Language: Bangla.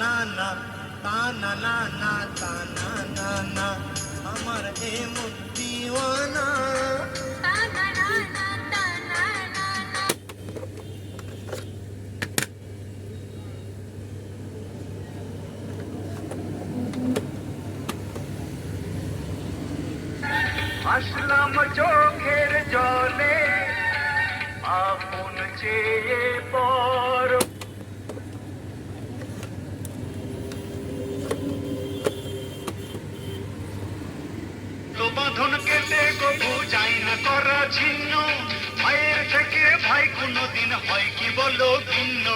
না না তা না না না তা না না না আমার এ মুক্তিওয়ানা আসলাম চোখের জলে ছিন্ন। ভাইয়ের থেকে ভাই কোনোদিন হয় কি বলো ভিন্ন?